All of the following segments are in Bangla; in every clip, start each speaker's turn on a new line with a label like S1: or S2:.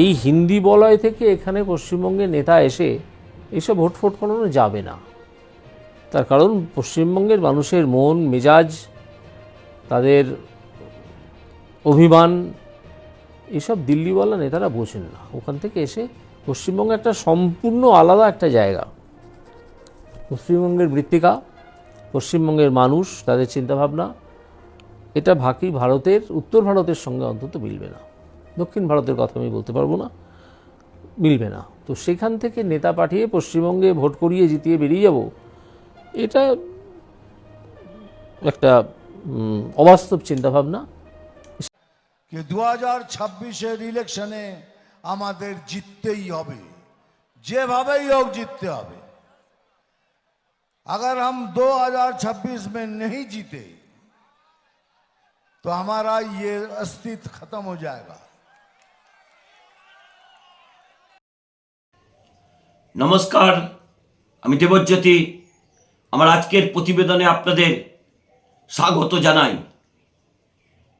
S1: এই হিন্দি বলয় থেকে এখানে পশ্চিমবঙ্গে নেতা এসে এসব ভোট ফোট করানো যাবে না। তার কারণ পশ্চিমবঙ্গের মানুষের মন, মেজাজ, তাদের অভিমান, এসব দিল্লিওয়ালা নেতারা বোঝেন না। ওখান থেকে এসে পশ্চিমবঙ্গ একটা সম্পূর্ণ আলাদা একটা জায়গা। পশ্চিমবঙ্গের মৃত্তিকা, পশ্চিমবঙ্গের মানুষ, তাদের চিন্তাভাবনা, এটা বাকি ভারতের, উত্তর ভারতের সঙ্গে অন্তত মিলবে না। দক্ষিণ ভারতের কথা আমি বলতে পারবো না মিলবে না তো সেখান থেকে নেতা পাঠিয়ে পশ্চিমবঙ্গে ভোট করিয়ে জিতিয়ে বেরিয়ে যাব এটা একটা উম, অবাস্তব চিন্তাভাবনা
S2: कि 2026 এর ইলেকশনে আমাদের জিততেই হবে যেভাবেই হোক জিততে হবে अगर हम 2026 में नहीं जीते तो हमारा ये अस्तित्व खत्म हो जाएगा
S3: নমস্কার, আমি দেবজ্যোতি। আমার আজকের প্রতিবেদনে আপনাদের স্বাগত জানাই।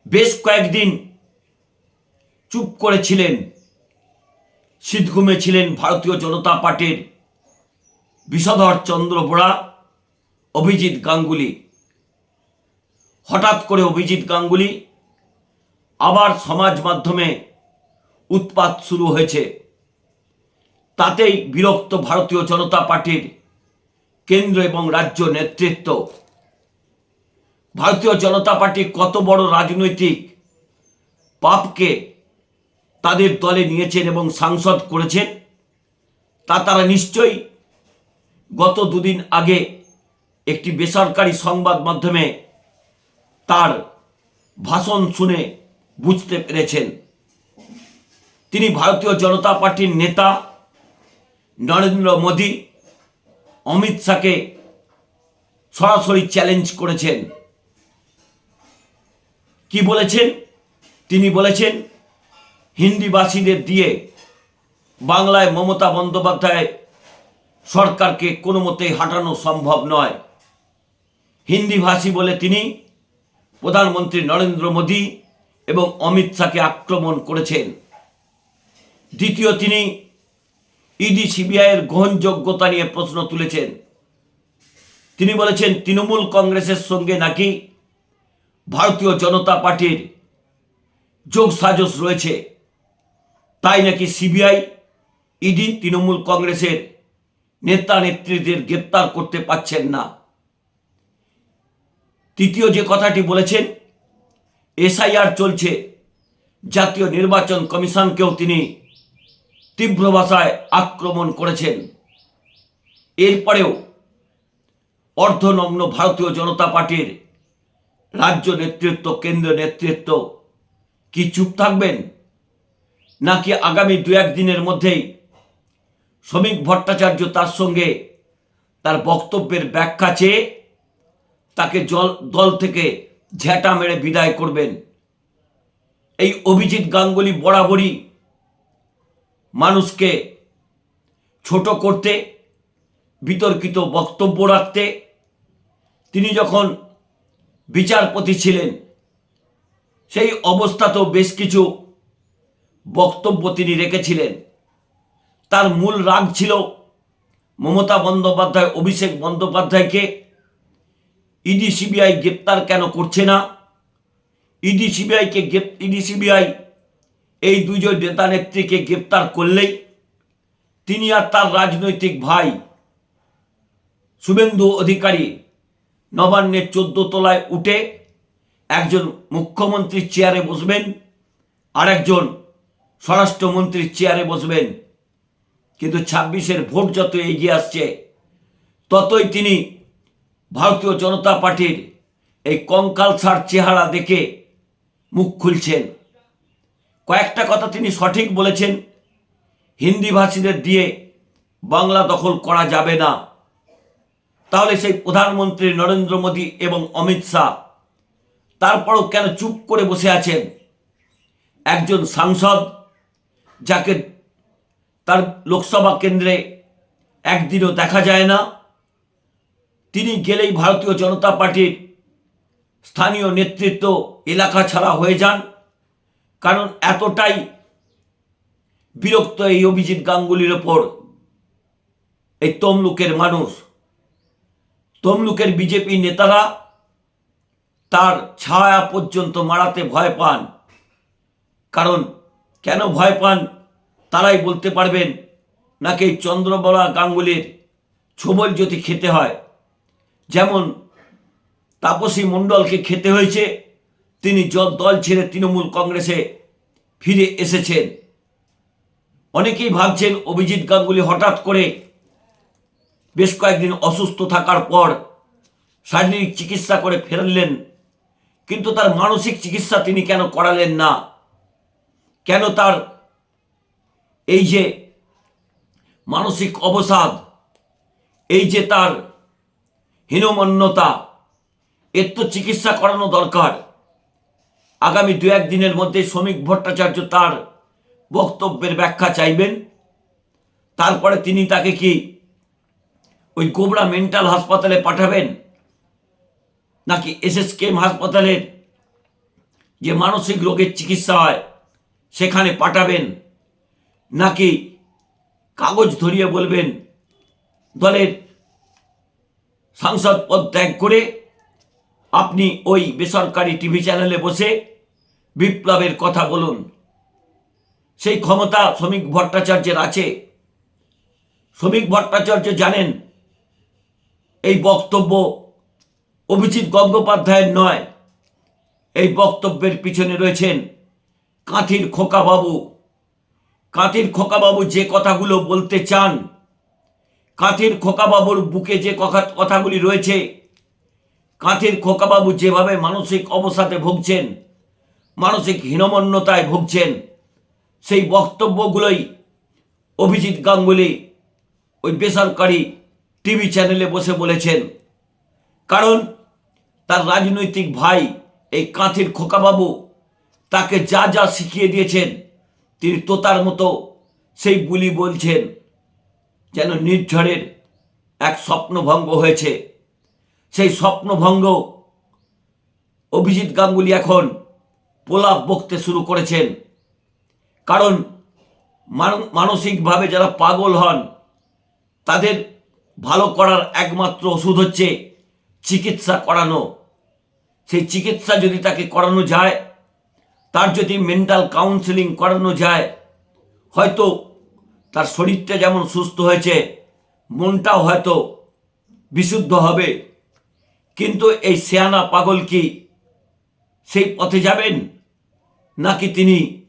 S3: বেশ কয়েকদিন চুপ করেছিলেন শীতঘুমে ছিলেন ভারতীয় জনতা পার্টির বিষধর চন্দ্র বোরা, অভিজিৎ গাঙ্গুলি। হঠাৎ করে অভিজিৎ গাঙ্গুলি আবার সমাজ মাধ্যমে উৎপাত শুরু হয়েছে। তাতেই বিরক্ত ভারতীয় জনতা পার্টির কেন্দ্র এবং রাজ্য নেতৃত্ব। ভারতীয় জনতা পার্টি কত বড় রাজনৈতিক পাপকে তাদের দলে নিয়েছেন এবং সাংসদ করেছেন, তা তারা নিশ্চয়ই গত দুদিন আগে একটি বেসরকারি সংবাদ মাধ্যমে তার ভাষণ শুনে বুঝতে পেরেছেন। তিনি ভারতীয় জনতা পার্টির নেতা নরেন্দ্র মোদী অমিত শাহকে সরাসরি চ্যালেঞ্জ করেছেন। কি বলেছেন? তিনি বলেছেন হিন্দিভাষীদের দিয়ে বাংলায় মমতা বন্দ্যোপাধ্যায় সরকারকে কোনো মতেই হাঁটানো সম্ভব নয়। হিন্দিভাষী বলে তিনি প্রধানমন্ত্রী নরেন্দ্র মোদী এবং অমিত শাহকে আক্রমণ করেছেন। দ্বিতীয় তিনি ইডি সিবিআইয়ের গ্রহণযোগ্যতা নিয়ে প্রশ্ন তুলেছেন। তিনি বলেছেন, তৃণমূল কংগ্রেসের সঙ্গে নাকি ভারতীয় জনতা পার্টির যোগ সাজস রয়েছে। তাই নাকি সিবিআই, ইডি, তৃণমূল কংগ্রেসের নেতা নেত্রীদের গ্রেপ্তার করতে পারছেন না? তৃতীয় যে কথাটি বলেছেন, এসআইআর চলছে। জাতীয় নির্বাচন কমিশনকেও তিনি তীব্র ভাষায় আক্রমণ করেছেন। এরপরেও অর্ধনগ্ন ভারতীয় জনতা পার্টির রাজ্য নেতৃত্ব কেন্দ্রীয় নেতৃত্ব কি চুপ থাকবেন? নাকি আগামী দু একদিনের মধ্যেই শ্রমিক ভট্টাচার্য তার সঙ্গে তার বক্তব্যের ব্যাখ্যা চেয়ে তাকে জল, দল থেকে ঝ্যাঁটা মেরে বিদায় করবেন। এই অভিজিৎ গাঙ্গুলি বরাবরই মানুষকে ছোট করতে, বিতর্কিত বক্তব্য রাখতে, তিনি যখন বিচারপতি ছিলেন, সেই অবস্থাতেও বেশ কিছু বক্তব্য তিনি রেখেছিলেন। তার মূল রাগ ছিল মমতা বন্দ্যোপাধ্যায়, অভিষেক বন্দ্যোপাধ্যায়কে, ইডি, সিবিআই গ্রেপ্তার কেন করছে না? ইডি, সিবিআইকে ইডি, সিবিআই এই দুজন নেতা নেত্রীকে গ্রেপ্তার করলেই তিনি আর তার রাজনৈতিক ভাই শুভেন্দু অধিকারী নবান্নের চোদ্দ তলায় উঠে একজন মুখ্যমন্ত্রীর চেয়ারে বসবেন আর একজন স্বরাষ্ট্রমন্ত্রীর চেয়ারে বসবেন। কিন্তু ছাব্বিশের ভোট যত এগিয়ে আসছে, ততই তিনি ভারতীয় জনতা পার্টির এই কঙ্কালসার চেহারা দেখে মুখ খুলছেন। কয়েকটা কথা তিনি সঠিক বলেছেন। হিন্দি ভাষীদের দিয়ে বাংলা দখল করা যাবে না। তাহলে সেই প্রধানমন্ত্রী নরেন্দ্র মোদী এবং অমিত শাহ, তারপরও কেন চুপ করে বসে আছেন? একজন সাংসদ যাকে তার লোকসভা কেন্দ্রে একদিনও দেখা যায় না, তিনি গেলেই ভারতীয় জনতা পার্টির স্থানীয় নেতৃত্ব এলাকা ছাড়া হয়ে যান। কারণ এতটাই বিরক্ত এই অভিজিৎ গাঙ্গুলির ওপর এই তমলুকের মানুষ। তমলুকের বিজেপি নেতারা তার ছায়া পর্যন্ত মারাতে ভয় পান। কারণ কেন ভয় পান তারাই বলতে পারবেন নাকি চন্দ্রবলা গাঙ্গুলির ছবল যদি খেতে হয়। যেমন তাপসী মণ্ডলকে খেতে হয়েছে তিনি দল ছেড়ে তৃণমূল কংগ্রেসে ফিরে এসেছেন। অনেকেই ভাবছেন অভিজিৎ গাঙ্গুলি হঠাৎ করে বেশ কয়েকদিন অসুস্থ থাকার পর শারীরিক চিকিৎসা করে ফেরলেন, কিন্তু তার মানসিক চিকিৎসা তিনি কেন করালেন না? কেন তার এই যে মানসিক অবসাদ, এই যে তার হীনমন্যতা, এর তো চিকিৎসা করানো দরকার। আগামী দু একদিনের মধ্যে শ্রমিক ভট্টাচার্য তার বক্তব্যের ব্যাখ্যা চাইবেন। তারপরে তিনি তাকে কি ওই গোবরা মেন্টাল হাসপাতালে পাঠাবেন? নাকি এসএসকেএম হাসপাতালের যে মানসিক রোগের চিকিৎসা হয়, সেখানে পাঠাবেন? নাকি কাগজ ধরিয়ে বলবেন, দলের সাংসদ পদ ত্যাগ করে আপনি ওই বেসরকারি টিভি চ্যানেলে বসে বিপ্লবের কথা বলুন। সেই ক্ষমতা শ্রমিক ভট্টাচার্যের আছে। শ্রমিক ভট্টাচার্য জানেন, এই বক্তব্য অভিজিৎ গঙ্গোপাধ্যায়ের নয়। এই বক্তব্যের পিছনে রয়েছেন কাঁথির খোকাবাবু। কাঁথির খোকাবাবু যে কথাগুলো বলতে চান, কাঁথির খোকাবাবুর বুকে যে কথা- কথাগুলি রয়েছে, কাঁথির খোকাবাবু যেভাবে মানসিক অবসাদে ভুগছেন মানসিক হীনমন্যতায় ভুগছেন। সেই বক্তব্যগুলোই অভিজিৎ গাঙ্গুলি ওই বেসরকারি টিভি চ্যানেলে বসে বলেছেন। কারণ তার রাজনৈতিক ভাই, এই কাঁথির খোকাবাবু, তাকে যা যা শিখিয়ে দিয়েছেন, তিনি তোতার মতো সেই বুলি বলছেন, যেন নির্ঝরের এক স্বপ্নভঙ্গ হয়েছে। সেই স্বপ্নভঙ্গ অভিজিৎ গাঙ্গুলি এখন পোলাপ বকতে শুরু করেছেন। কারণ মান- মানসিকভাবে যারা পাগল হন, তাদের ভালো করার একমাত্র ওষুধ হচ্ছে চিকিৎসা করানো। সেই চিকিৎসা যদি তাকে করানো যায়, তার যদি মেন্টাল কাউন্সেলিং করানো যায়, হয়তো তার শরীরটা যেমন সুস্থ হয়েছে, মনটাও হয়তো বিশুদ্ধ হবে। কিন্তু এই সেয়ানা পাগল কি সেই পথে যাবেন? নাকি তিনি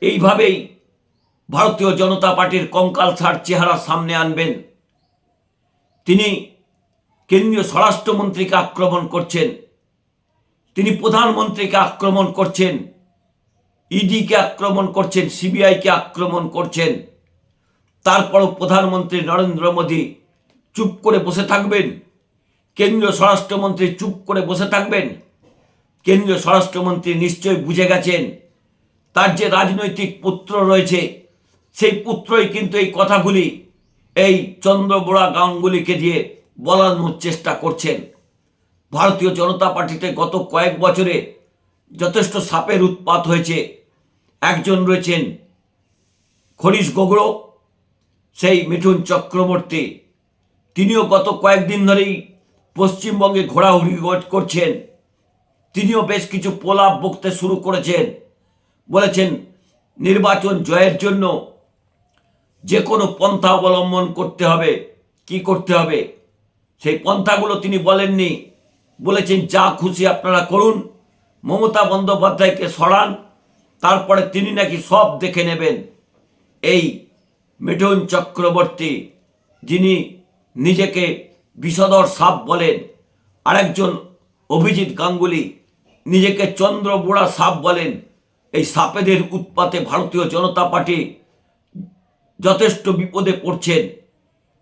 S3: এইভাবেই ভারতীয় জনতা পার্টির কঙ্কাল ছাড় চেহারা সামনে আনবেন? তিনি কেন্দ্রীয় স্বরাষ্ট্রমন্ত্রীকে আক্রমণ করছেন। তিনি প্রধানমন্ত্রীকে আক্রমণ করছেন। ইডিকে আক্রমণ করছেন, সিবিআইকে আক্রমণ করছেন। তারপরও প্রধানমন্ত্রী নরেন্দ্র মোদী চুপ করে বসে থাকবেন? কেন্দ্রীয় স্বরাষ্ট্রমন্ত্রী চুপ করে বসে থাকবেন? কেন্দ্রীয় স্বরাষ্ট্রমন্ত্রী নিশ্চয়ই বুঝে গেছেন। তার যে রাজনৈতিক পুত্র রয়েছে, সেই পুত্রই কিন্তু এই কথাগুলি, এই চন্দ্রবোড়া গাঙ্গুলিকে দিয়ে বলানোর চেষ্টা করছেন। ভারতীয় জনতা পার্টিতে গত কয়েক বছরে যথেষ্ট সাপের উৎপাত হয়েছে। একজন রয়েছেন খরিশ গোগড়ো সেই মিঠুন চক্রবর্তী। তিনিও গত কয়েকদিন ধরেই পশ্চিমবঙ্গে ঘোরাঘুরি করছেন। তিনিও বেশ কিছু পোলাপ বকতে শুরু করেছেন। বলেছেন, নির্বাচন জয়ের জন্য যে কোনো পন্থা অবলম্বন করতে হবে। কি করতে হবে? সেই পন্থাগুলো তিনি বলেননি। বলেছেন, যা খুশি আপনারা করুন, মমতা বন্দ্যোপাধ্যায়কে সরান, তারপরে তিনি নাকি সব দেখে নেবেন। এই মিঠুন চক্রবর্তী, যিনি নিজেকে বিষধর সাপ বলেন, আরেকজন অভিজিৎ গাঙ্গুলি নিজেকে চন্দ্র চন্দ্রবোড়া সাপ বলেন। এই সাপেদের উৎপাতে ভারতীয় জনতা পার্টি যথেষ্ট বিপদে পড়ছেন।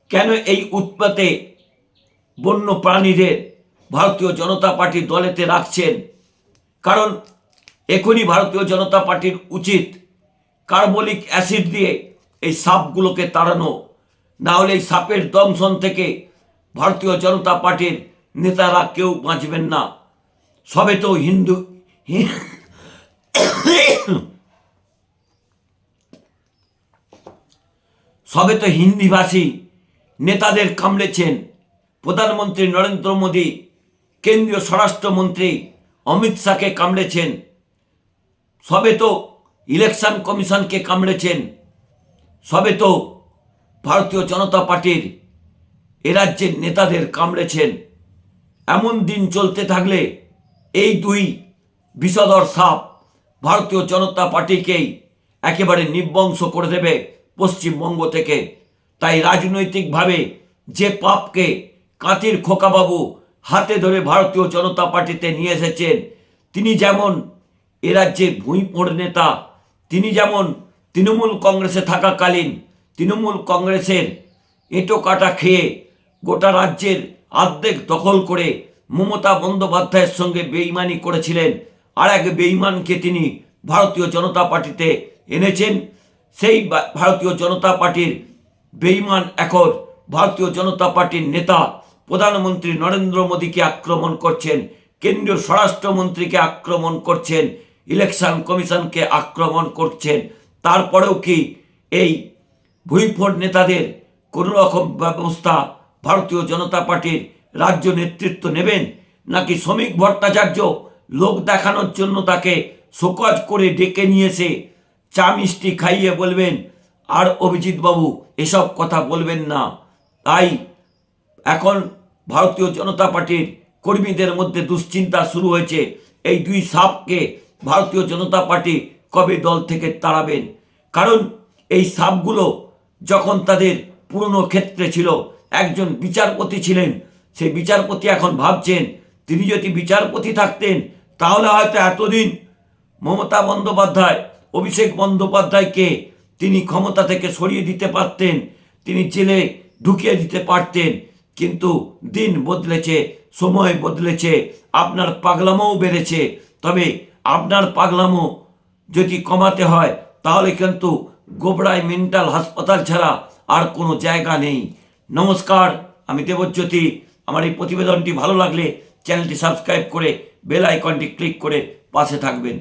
S3: কেন এই উৎপাতে বন্য প্রাণীদের ভারতীয় জনতা পার্টি দলেতে রাখছেন? কারণ এখনই ভারতীয় জনতা পার্টির উচিত কার্বলিক অ্যাসিড দিয়ে এই সাপগুলোকে তাড়ানো। না হলে এই সাপের দংশন থেকে ভারতীয় জনতা পার্টির নেতারা কেউ বাঁচবেন না। সবে তো হিন্দু। সবে তো হিন্দিভাষী নেতাদের কামড়েছেন প্রধানমন্ত্রী নরেন্দ্র মোদী, কেন্দ্রীয় স্বরাষ্ট্রমন্ত্রী অমিত শাহকে কামড়েছেন, সবে তো ইলেকশন কমিশনকে কামড়েছেন, সবে তো ভারতীয় জনতা পার্টির এ রাজ্যের নেতাদের কামড়েছেন। এমন দিন চলতে থাকলে এই দুই বিষধর সাপ ভারতীয় জনতা পার্টিকেই একেবারে নিবংশ করে দেবে পশ্চিমবঙ্গ থেকে। তাই রাজনৈতিকভাবে যে পাপকে কাতির খোকাবাবু হাতে ধরে ভারতীয় জনতা পার্টিতে নিয়ে এসেছেন, তিনি যেমন এ রাজ্যের ভূঁইপোড় নেতা, তিনি যেমন তৃণমূল কংগ্রেসে থাকাকালীন তৃণমূল কংগ্রেসের এঁটো কাটা খেয়ে গোটা রাজ্যের আর্ধেক দখল করে মমতা বন্দ্যোপাধ্যায়ের সঙ্গে বেইমানি করেছিলেন। আর এক বেইমানকে তিনি ভারতীয় জনতা পার্টিতে এনেছেন। সেই ভারতীয় জনতা পার্টির বেইমান এখন ভারতীয় জনতা পার্টির নেতা, প্রধানমন্ত্রী নরেন্দ্র মোদীকে আক্রমণ করছেন। কেন্দ্রীয় স্বরাষ্ট্রমন্ত্রীকে আক্রমণ করছেন। ইলেকশন কমিশনকে আক্রমণ করছেন। তারপরেও কি এই ভুইফোড় নেতাদের কোনো রকম ব্যবস্থা ভারতীয় জনতা পার্টির রাজ্য নেতৃত্ব নেবেন, নাকি শ্রমিক ভট্টাচার্য লোক দেখানোর জন্য তাকে শোকজ করে ডেকে নিয়ে এসে চা মিষ্টি খাইয়ে বলবেন, আর অভিজিৎ বাবু এসব কথা বলবেন না। তাই এখন ভারতীয় জনতা পার্টির কর্মীদের মধ্যে দুশ্চিন্তা শুরু হয়েছে। এই দুই সাপকে ভারতীয় জনতা পার্টি কবে দল থেকে তাড়াবেন? কারণ এই সাপগুলো যখন তাদের পুরনো ক্ষেত্রে ছিল, একজন বিচারপতি ছিলেন সেই বিচারপতি এখন ভাবছেন, তিনি যদি বিচারপতি থাকতেন, তাহলে হয়তো এতদিন মমতা বন্দ্যোপাধ্যায়, অভিষেক বন্দ্যোপাধ্যায়কে তিনি ক্ষমতা থেকে সরিয়ে দিতে পারতেন, তিনি জেলে ঢুকিয়ে দিতে পারতেন, কিন্তু দিন বদলেছে, সময় বদলেছে, আপনার পাগলামোও বেড়েছে। তবে আপনার পাগলামো যদি কমাতে হয়, তাহলে কিন্তু গোবরায় মেন্টাল হাসপাতাল ছাড়া আর কোনো জায়গা নেই। নমস্কার, আমি দেবজ্যোতি আমার এই প্রতিবেদনটি ভালো লাগলে চ্যানেলটি সাবস্ক্রাইব করে বেল আইকনটি ক্লিক করে পাশে থাকবেন।